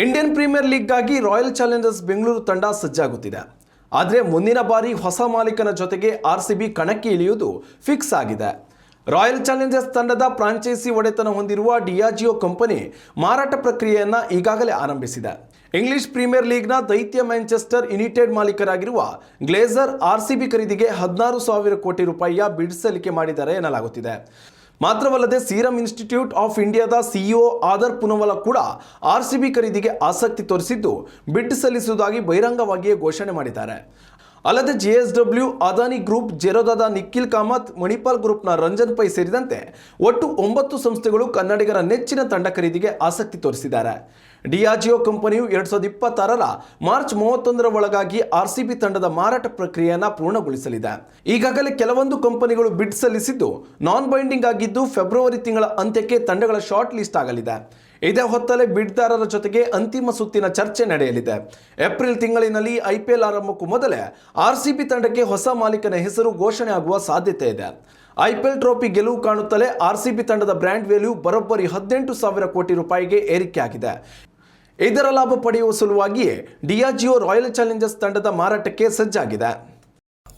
Indian premier ಲೀಗ್ಗಾಗಿ royal challengers Bengaluru ತಂಡ ಸಜ್ಜಾಗುತ್ತಿದೆ. ಆದರೆ ಮುಂದಿನ ಬಾರಿ ಹೊಸ ಮಾಲೀಕನ ಜೊತೆಗೆ ಆರ್ ಸಿ ಬಿ ಕಣಕ್ಕೆ ಇಳಿಯುವುದು ಫಿಕ್ಸ್ ಆಗಿದೆ. ರಾಯಲ್ ಚಾಲೆಂಜರ್ಸ್ ತಂಡದ ಫ್ರಾಂಚೈಸಿ ಒಡೆತನ ಹೊಂದಿರುವ ಡಿಯಾಜಿಯೋ ಕಂಪನಿ ಮಾರಾಟ ಪ್ರಕ್ರಿಯೆಯನ್ನು ಈಗಾಗಲೇ ಆರಂಭಿಸಿದೆ. ಇಂಗ್ಲಿಷ್ ಪ್ರೀಮಿಯರ್ ಲೀಗ್ನ ದೈತ್ಯ ಮ್ಯಾಂಚೆಸ್ಟರ್ ಯುನೈಟೆಡ್ ಮಾಲೀಕರಾಗಿರುವ ಗ್ಲೇಸರ್ ಆರ್ ಸಿ ಬಿ ಖರೀದಿಗೆ ಹದಿನಾರು ಸಾವಿರ ಕೋಟಿ ರೂಪಾಯಿಯ ಬಿಡ್ ಸಲ್ಲಿಕೆ ಮಾಡಿದ್ದಾರೆ ಎನ್ನಲಾಗುತ್ತಿದೆ. ಮಾತ್ರವಲ್ಲದೆ ಸೀರಂ ಇನ್ಸ್ಟಿಟ್ಯೂಟ್ ಆಫ್ ಇಂಡಿಯಾದ ಸಿಇಒ ಆದರ್ ಪುನವಲ ಕೂಡ ಆರ್ ಸಿ ಖರೀದಿಗೆ ಆಸಕ್ತಿ ತೋರಿಸಿದ್ದು ಬಿಡ್ ಸಲ್ಲಿಸುವುದಾಗಿ ಬಹಿರಂಗವಾಗಿಯೇ ಘೋಷಣೆ ಮಾಡಿದ್ದಾರೆ. ಅಲ್ಲದೆ ಜೆಎಸ್ಡಬ್ಲ್ಯೂ, ಅದಾನಿ ಗ್ರೂಪ್, ಜೆರೋದಾದ ನಿಖಿಲ್ ಕಾಮತ್, ಮಣಿಪಾಲ್ ಗ್ರೂಪ್ನ ರಂಜನ್ ಪೈ ಸೇರಿದಂತೆ ಒಟ್ಟು ಒಂಬತ್ತು ಸಂಸ್ಥೆಗಳು ಕನ್ನಡಿಗರ ನೆಚ್ಚಿನ ತಂಡ ಖರೀದಿಗೆ ಆಸಕ್ತಿ ತೋರಿಸಿದ್ದಾರೆ. ಡಿಆರ್ಜಿಒ ಕಂಪನಿಯು ಎರಡ್ ಸಾವಿರದ ಇಪ್ಪತ್ತಾರರ ಮಾರ್ಚ್ ಮೂವತ್ತೊಂದರ ಒಳಗಾಗಿ ಆರ್ಸಿಬಿ ತಂಡದ ಮಾರಾಟ ಪ್ರಕ್ರಿಯೆಯನ್ನು ಪೂರ್ಣಗೊಳಿಸಲಿದೆ. ಈಗಾಗಲೇ ಕೆಲವೊಂದು ಕಂಪನಿಗಳು ಬಿಡ್ ಸಲ್ಲಿಸಿದ್ದು, ನಾನ್ ಬೈಂಡಿಂಗ್ ಆಗಿದ್ದು, ಫೆಬ್ರವರಿ ತಿಂಗಳ ಅಂತ್ಯಕ್ಕೆ ತಂಡಗಳ ಶಾರ್ಟ್ ಲಿಸ್ಟ್ ಆಗಲಿದೆ. ಇದೇ ಹೊತ್ತಲ್ಲೇ ಬಿಡ್ದಾರರ ಜೊತೆಗೆ ಅಂತಿಮ ಸುತ್ತಿನ ಚರ್ಚೆ ನಡೆಯಲಿದೆ. ಏಪ್ರಿಲ್ ತಿಂಗಳಿನಲ್ಲಿ ಐಪಿಎಲ್ ಆರಂಭಕ್ಕೂ ಮೊದಲೇ ಆರ್ ಸಿ ಬಿ ತಂಡಕ್ಕೆ ಹೊಸ ಮಾಲೀಕನ ಹೆಸರು ಘೋಷಣೆ ಆಗುವ ಸಾಧ್ಯತೆ ಇದೆ. ಐಪಿಎಲ್ ಟ್ರೋಫಿ ಗೆಲುವು ಕಾಣುತ್ತಲೇ ಆರ್ ಸಿ ಬಿ ತಂಡದ ಬ್ರ್ಯಾಂಡ್ ವ್ಯಾಲ್ಯೂ ಬರೋಬ್ಬರಿ ಹದಿನೆಂಟು ಸಾವಿರ ಕೋಟಿ ರೂಪಾಯಿಗೆ ಏರಿಕೆಯಾಗಿದೆ ಇದರ ಲಾಭ ಪಡೆಯುವ ಸಲುವಾಗಿಯೇ ಡಿಯಾಜಿಯೋ ರಾಯಲ್ ಚಾಲೆಂಜರ್ಸ್ ತಂಡದ ಮಾರಾಟಕ್ಕೆ ಸಜ್ಜಾಗಿದೆ.